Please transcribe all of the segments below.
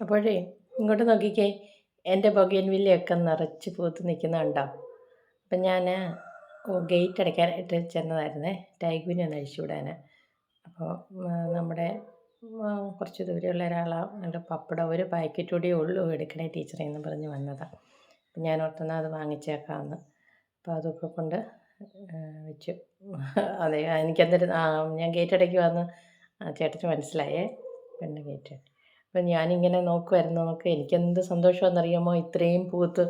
അപ്പോഴേ ഇങ്ങോട്ട് നോക്കിക്കേ. എന്റെ ബൊഗൈൻവില്ലയൊക്കെ നിറച്ച് പൂത്ത് നിൽക്കുന്നുണ്ടോ അപ്പം ഞാൻ ഗേറ്റ് അടയ്ക്കാനായിട്ട് ചെന്നതായിരുന്നേ. ടൈഗുവിനെ ഒന്ന് അഴിച്ചു വിടാൻ അപ്പോൾ നമ്മുടെ കുറച്ച് ദൂരെയുള്ള എന്റെ പപ്പടം ഒരു പാക്കറ്റ് കൂടിയേ ഉള്ളൂ എടുക്കണേ ടീച്ചറെ എന്ന് പറഞ്ഞ് വന്നതാണ് അപ്പം ഞാൻ ഓർത്തുന്ന അത് വാങ്ങിച്ചേക്കാമെന്ന് അപ്പോൾ അതൊക്കെ കൊണ്ട് വെച്ചു. അതെ എനിക്കെന്തൊരു ഞാൻ ഗേറ്റ് അടയ്ക്കുവാന്ന് ചേട്ടന് മനസ്സിലായേ. പെണ്ണ് ഗേറ്റ്. അപ്പം ഞാനിങ്ങനെ നോക്കുമായിരുന്നു നോക്ക് എനിക്കെന്ത് സന്തോഷമാണെന്നറിയാമോ? ഇത്രയും പൂത്ത്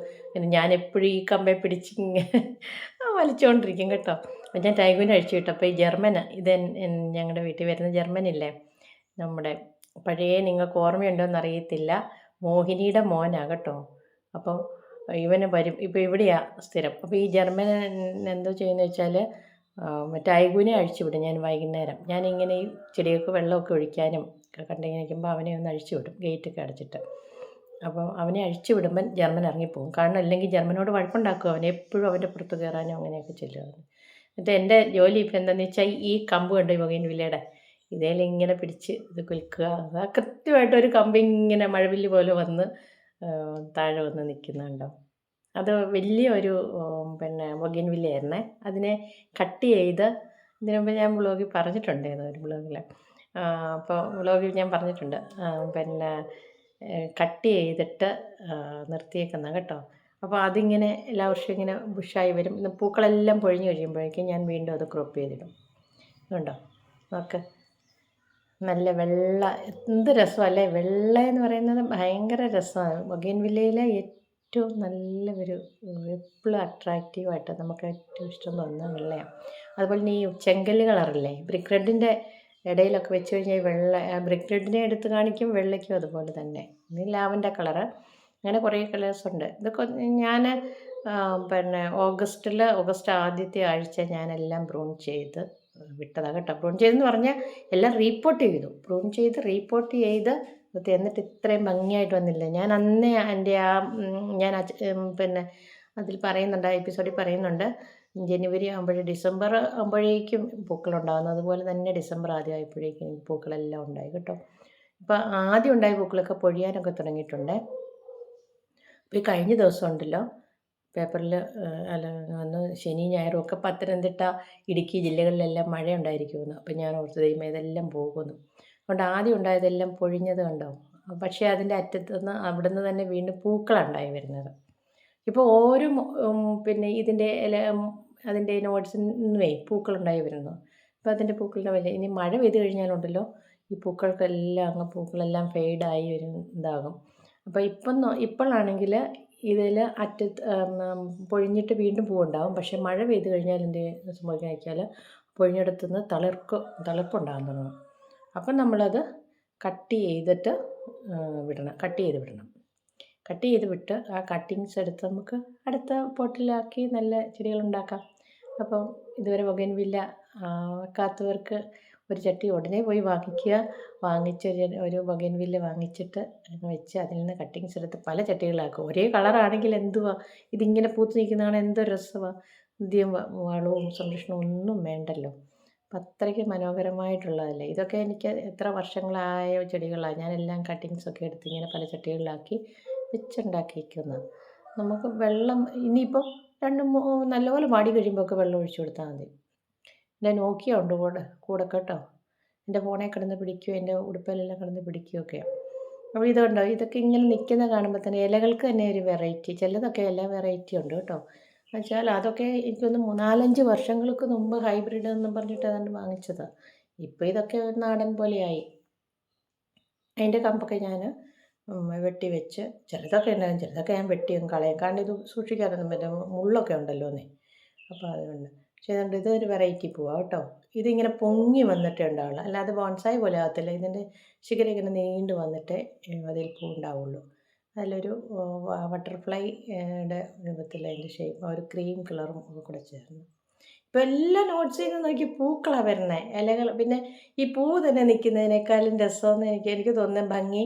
ഞാൻ എപ്പോഴും ഈ കമ്പെ പിടിച്ച് ഇങ്ങനെ വലിച്ചുകൊണ്ടിരിക്കും കേട്ടോ. അപ്പം ഞാൻ ടൈഗുവിനെ അഴിച്ചു വിട്ടു. അപ്പോൾ ഈ ജർമ്മന് ഇത് ഞങ്ങളുടെ വീട്ടിൽ വരുന്ന ജർമ്മനില്ലേ? നമ്മുടെ പഴയ നിങ്ങൾക്ക് ഓർമ്മയുണ്ടോ എന്നറിയത്തില്ല. മോഹിനിയുടെ മോനാണ് കേട്ടോ. അപ്പോൾ ഇവന് വരും. ഇപ്പോൾ ഇവിടെയാണ് സ്ഥിരം. അപ്പോൾ ഈ ജർമ്മൻ എന്തോ ചെയ്യുന്നത് വെച്ചാൽ അഴിച്ചു അഴിച്ചുവിടും ഞാൻ വൈകുന്നേരം. ഞാനിങ്ങനെ ഈ ചെടികൾക്ക് വെള്ളമൊക്കെ ഒഴിക്കാനും ഒക്കെ കണ്ടിങ്ങനെ നിൽക്കുമ്പോൾ അവനെ ഒന്ന് അഴിച്ചു വിടും ഗേറ്റൊക്കെ അടച്ചിട്ട്. അപ്പോൾ അവനെ അഴിച്ചു വിടുമ്പം ജർമ്മൻ ഇറങ്ങിപ്പോകും. കാരണം അല്ലെങ്കിൽ ജർമ്മനോട് വഴക്കുണ്ടാക്കും അവനെ എപ്പോഴും അവന്റെ പുറത്ത് കയറാനും അങ്ങനെയൊക്കെ ചെല്ലുക. എന്നിട്ട് എന്റെ ജോലി ഇപ്പം എന്താണെന്ന് വെച്ചാൽ ഈ കമ്പ് കണ്ടു ഈ വിലയുടെ ഇങ്ങനെ പിടിച്ച് ഇത് കുലുക്കുക. കൃത്യമായിട്ട് ഒരു കമ്പ് ഇങ്ങനെ മഴവില്ല് പോലെ വന്ന് താഴെ വന്ന് നിൽക്കുന്നുണ്ടോ? അത് വലിയൊരു പിന്നെ ബൊഗിൻ വില്ലയായിരുന്നേ അതിനെ കട്ട് ചെയ്ത് ഇതിനു ഞാൻ ബ്ലോഗിൽ പറഞ്ഞിട്ടുണ്ട് ഏതോ ഒരു വ്ളോഗിൽ അപ്പോൾ ബ്ലോഗിൽ ഞാൻ പറഞ്ഞിട്ടുണ്ട്. പിന്നെ കട്ട് ചെയ്തിട്ട് നിർത്തിയേക്കുന്ന കേട്ടോ. അപ്പോൾ അതിങ്ങനെ എല്ലാ വർഷവും ഇങ്ങനെ ബുഷായി വരും. പൂക്കളെല്ലാം പൊഴിഞ്ഞു കഴിയുമ്പോഴേക്കും ഞാൻ വീണ്ടും അത് ക്രോപ്പ് ചെയ്തിടും. കണ്ടോ നോക്ക്. നല്ല വെള്ള എന്ത് രസമല്ലേ? വെള്ള എന്ന് പറയുന്നത് ഭയങ്കര രസമാണ്. ബൊഗൈൻ വില്ലയിലെ ഏറ്റവും നല്ല ഒരു എപ്പോഴും അട്രാക്റ്റീവായിട്ട് നമുക്ക് ഏറ്റവും ഇഷ്ടം തോന്നുന്ന വെള്ളയാണ്. അതുപോലെ തന്നെ ഈ ചെങ്കല്ല് കളറില്ലേ ബ്രിക്ക് റെഡിന്റെ ഇടയിലൊക്കെ വെച്ച് കഴിഞ്ഞാൽ വെള്ള ബ്രിക്ക് റെഡിനെ എടുത്ത് കാണിക്കും വെള്ളയ്ക്കും അതുപോലെ തന്നെ. ഇത് ലാവന്റെ കളറ് അങ്ങനെ കുറേ കളേഴ്സ് ഉണ്ട്. ഇതൊക്കെ ഞാൻ പിന്നെ ഓഗസ്റ്റിൽ ഓഗസ്റ്റ് ആദ്യത്തെ ആഴ്ച ഞാനെല്ലാം പ്രൂൺ ചെയ്ത് വിട്ടതാണ് കേട്ടോ. പ്രൂൺ ചെയ്തെന്ന് പറഞ്ഞാൽ എല്ലാം റീപ്പോർട്ട് ചെയ്തു. പ്രൂൺ ചെയ്ത് റീപ്പോർട്ട് ചെയ്ത് ഇത് എന്നിട്ട് ഇത്രയും ഭംഗിയായിട്ട് വന്നില്ല? ഞാൻ അന്നേ എന്റെ ആ ഞാൻ പിന്നെ അതിൽ പറയുന്നുണ്ട് ആ എപ്പിസോഡിൽ പറയുന്നുണ്ട് ജനുവരി ആകുമ്പോഴേ ഡിസംബർ ആകുമ്പോഴേക്കും പൂക്കളുണ്ടാകുന്നു അതുപോലെ തന്നെ ഡിസംബർ ആദ്യം ആയപ്പോഴേക്കും പൂക്കളെല്ലാം ഉണ്ടായി കേട്ടോ. ഇപ്പം ആദ്യം ഉണ്ടായ പൂക്കളൊക്കെ പൊഴിയാനൊക്കെ തുടങ്ങിയിട്ടുണ്ട്. ഇപ്പോൾ ഈ കഴിഞ്ഞ ദിവസം ഉണ്ടല്ലോ പേപ്പറിൽ അല്ല അന്ന് ശനി ഞായറും ഒക്കെ പത്തനംതിട്ട ഇടുക്കി ജില്ലകളിലെല്ലാം മഴ ഉണ്ടായിരിക്കുമെന്ന് അപ്പം ഞാൻ ഓർത്തു ദൈവം ഇതെല്ലാം പോകുന്നു അതുകൊണ്ട് ആദ്യം ഉണ്ടായതെല്ലാം പൊഴിഞ്ഞത് കണ്ടോ? പക്ഷേ അതിന്റെ അറ്റത്തുനിന്ന് അവിടെ നിന്ന് തന്നെ വീണ്ടും പൂക്കളുണ്ടായി വരുന്നത്. ഇപ്പോൾ ഓരോ പിന്നെ ഇതിന്റെ അതിന്റെ നോട്ട്സിൽ നിന്നുമേ പൂക്കളുണ്ടായി വരുന്നു. അപ്പോൾ അതിന്റെ പൂക്കളുടെ വലിയ ഇനി മഴ പെയ്ത് കഴിഞ്ഞാലുണ്ടല്ലോ ഈ പൂക്കൾക്കെല്ലാം അങ്ങ് പൂക്കളെല്ലാം ഫെയ്ഡായി വരും ഇതാകും അപ്പോൾ ഇപ്പം ഇപ്പോഴാണെങ്കിൽ ഇതിൽ അറ്റത്ത് പൊഴിഞ്ഞിട്ട് വീണ്ടും പൂവുണ്ടാകും പക്ഷേ മഴ പെയ്ത് കഴിഞ്ഞാൽ എന്ത് സംഭവിക്കുക വെച്ചാൽ പൊഴിഞ്ഞെടുത്തുനിന്ന് തളിർക്ക് തളിർപ്പുണ്ടാകാൻ തുടങ്ങും അപ്പം നമ്മളത് കട്ട് ചെയ്തിട്ട് വിടണം. കട്ട് ചെയ്ത് വിടണം. കട്ട് ചെയ്ത് വിട്ട് ആ കട്ടിങ്സ് എടുത്ത് നമുക്ക് അടുത്ത പോട്ടിലാക്കി നല്ല ചെടികളുണ്ടാക്കാം അപ്പം ഇതുവരെ ബൊഗൈൻവില്ല വെക്കാത്തവർക്ക് ഒരു ചട്ടി ഉടനെ പോയി വാങ്ങിക്കുക. വാങ്ങിച്ച് ഒരു- ബൊഗൈൻവില്ല വാങ്ങിച്ചിട്ട് വെച്ച് അതിൽ നിന്ന് കട്ടിങ്സ് എടുത്ത് പല ചട്ടികളാക്കും. ഒരേ കളറാണെങ്കിൽ എന്തുവാ? ഇതിങ്ങനെ പൂത്ത് നിൽക്കുന്നതാണ് എന്തോ രസമാണ് വ- വളവും സംരക്ഷണവും ഒന്നും വേണ്ടല്ലോ. അത്രയ്ക്ക് മനോഹരമായിട്ടുള്ളതല്ലേ? ഇതൊക്കെ എനിക്ക് എത്ര വർഷങ്ങളായ ചെടികളാണ് ഞാനെല്ലാം കട്ടിങ്സൊക്കെ എടുത്ത് ഇങ്ങനെ പല ചട്ടികളിലാക്കി വെച്ചുണ്ടാക്കിയിരിക്കുന്നത് നമുക്ക് വെള്ളം ഇനിയിപ്പം രണ്ട് നല്ലപോലെ വാടി കഴിയുമ്പോൾ ഒക്കെ വെള്ളം ഒഴിച്ചു കൊടുത്താൽ മതി. എന്റെ നോക്കിയ ഉണ്ട് കൂടെ കൂടെ കേട്ടോ. എന്റെ ഫോണിൽ കിടന്ന് പിടിക്കുകയോ എന്റെ ഉടുപ്പിലെല്ലാം കിടന്ന് പിടിക്കുകയൊക്കെ അപ്പോൾ ഇതുണ്ടോ? ഇതൊക്കെ ഇങ്ങനെ നിൽക്കുന്ന കാണുമ്പോൾ തന്നെ ഇലകൾക്ക് തന്നെ ഒരു വെറൈറ്റി ചിലതൊക്കെ എല്ലാ വെറൈറ്റി ഉണ്ട് കേട്ടോ. എന്നുവെച്ചാൽ അതൊക്കെ എനിക്കൊന്ന് മൂന്നാലഞ്ച് വർഷങ്ങൾക്ക് മുമ്പ് ഹൈബ്രിഡ് എന്ന് പറഞ്ഞിട്ട് അതാണ് വാങ്ങിച്ചത്. ഇപ്പോൾ ഇതൊക്കെ ഒരു നാടൻ പോലെയായി. അതിന്റെ കമ്പൊക്കെ ഞാൻ വെട്ടി വെച്ച് ചിലതൊക്കെ ഉണ്ടാകും ചിലതൊക്കെ ഞാൻ വെട്ടിയും കളയും. കാരണം ഇത് സൂക്ഷിക്കാനൊന്നും പറ്റും മുള്ളൊക്കെ ഉണ്ടല്ലോ എന്നേ അപ്പോൾ അതുകൊണ്ട്. പക്ഷേ അതുകൊണ്ട് ഇതൊരു വെറൈറ്റി പോവാം കേട്ടോ. ഇതിങ്ങനെ പൊങ്ങി വന്നിട്ടേ ഉണ്ടാവുള്ളൂ. അല്ലാതെ ബോൺസായി പോലെ ആകത്തില്ല ഇതിന്റെ ശിഖര ഇങ്ങനെ നീണ്ടു വന്നിട്ടേ അതിൽ പൂ ഉണ്ടാവുള്ളൂ അതിലൊരു ബട്ടർഫ്ലൈയുടെ രൂപത്തിൽ അതിന്റെ ഷേപ്പ് ഒരു ക്രീം കളറും ഒക്കെ കൂടെ ചേർന്ന്. ഇപ്പോൾ എല്ലാ നോട്ട്സിൽ നിന്ന് നോക്കി പൂക്കളാണ് വരുന്നത് ഇലകൾ പിന്നെ ഈ പൂ തന്നെ നിൽക്കുന്നതിനേക്കാളും രസമെന്ന് എനിക്ക് എനിക്ക് തോന്നുന്ന ഭംഗി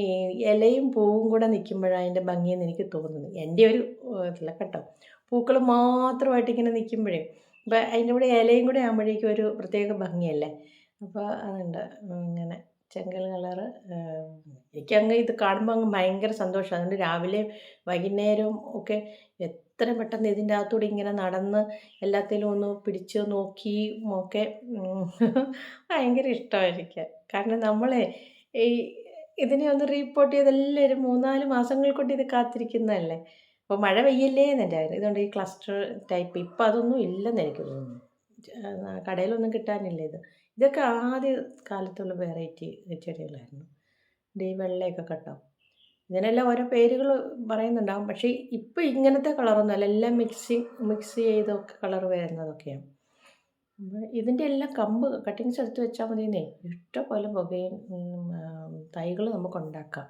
ഈ ഇലയും പൂവും കൂടെ നിൽക്കുമ്പോഴാണ് അതിന്റെ ഭംഗിയെന്ന് എനിക്ക് തോന്നുന്നത് എന്റെ ഒരു ഇതില്ല കേട്ടോ. പൂക്കൾ മാത്രമായിട്ട് ഇങ്ങനെ നിൽക്കുമ്പോഴേ അപ്പം അതിന്റെ കൂടെ ഇലയും കൂടെ ആകുമ്പോഴേക്കും ഒരു പ്രത്യേക ഭംഗിയല്ലേ? അപ്പോൾ അതുണ്ട് ഇങ്ങനെ. ചെങ്കൽ കളറ് എനിക്കങ്ങ് ഇത് കാണുമ്പോൾ അങ്ങ് ഭയങ്കര സന്തോഷം. അതുകൊണ്ട് രാവിലെയും വൈകുന്നേരവും ഒക്കെ എത്ര പെട്ടെന്ന് ഇതിന്റെ അകത്തൂടെ ഇങ്ങനെ നടന്ന് എല്ലാത്തിലും ഒന്ന് പിടിച്ച് നോക്കി ഒക്കെ ഭയങ്കര ഇഷ്ടമാണ് എനിക്ക് കാരണം നമ്മളെ ഈ ഇതിനെ ഒന്ന് റീപ്പോർട്ട് ചെയ്ത് എല്ലാവരും മൂന്നാൽ മാസങ്ങൾ കൊണ്ട് ഇത് കാത്തിരിക്കുന്നതല്ലേ? അപ്പോൾ മഴ പെയ്യല്ലേ എന്നുണ്ടായിരുന്നു ഇതുകൊണ്ട് ഈ ക്ലസ്റ്റർ ടൈപ്പ് ഇപ്പം അതൊന്നും ഇല്ലെന്ന് എനിക്ക് തോന്നുന്നു. കടയിലൊന്നും കിട്ടാനില്ല ഇത്. ഇതൊക്കെ ആദ്യ കാലത്തുള്ള വെറൈറ്റി ചെടികളായിരുന്നു ഇത് ഈ വെള്ളയൊക്കെ കണ്ടോ? ഇതിനെല്ലാം ഓരോ പേരുകൾ പറയുന്നുണ്ടാകും പക്ഷേ ഇപ്പം ഇങ്ങനത്തെ കളറൊന്നും അല്ല. എല്ലാം മിക്സിങ് മിക്സ് ചെയ്തൊക്കെ കളർ വരുന്നതൊക്കെയാണ്. ഇതിന്റെ എല്ലാം കമ്പ് കട്ടിങ്സ് എടുത്ത് വെച്ചാൽ മതിയെന്നേ. ഇഷ്ടപോലെ പുകയും തൈകൾ നമുക്ക് ഉണ്ടാക്കാം.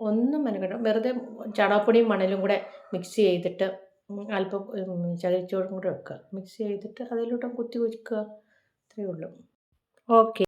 ഒന്നും മെനക്കെട്ടോ വെറുതെ ചാണകപ്പൊടിയും മണലും കൂടെ മിക്സ് ചെയ്തിട്ട് അല്പം ചകിരിച്ചോറും കൂടെ വെക്കുക. മിക്സ് ചെയ്തിട്ട് അതിലോട്ട് കുത്തി വെക്കുക അത്രയേ ഉള്ളൂ ഓക്കെ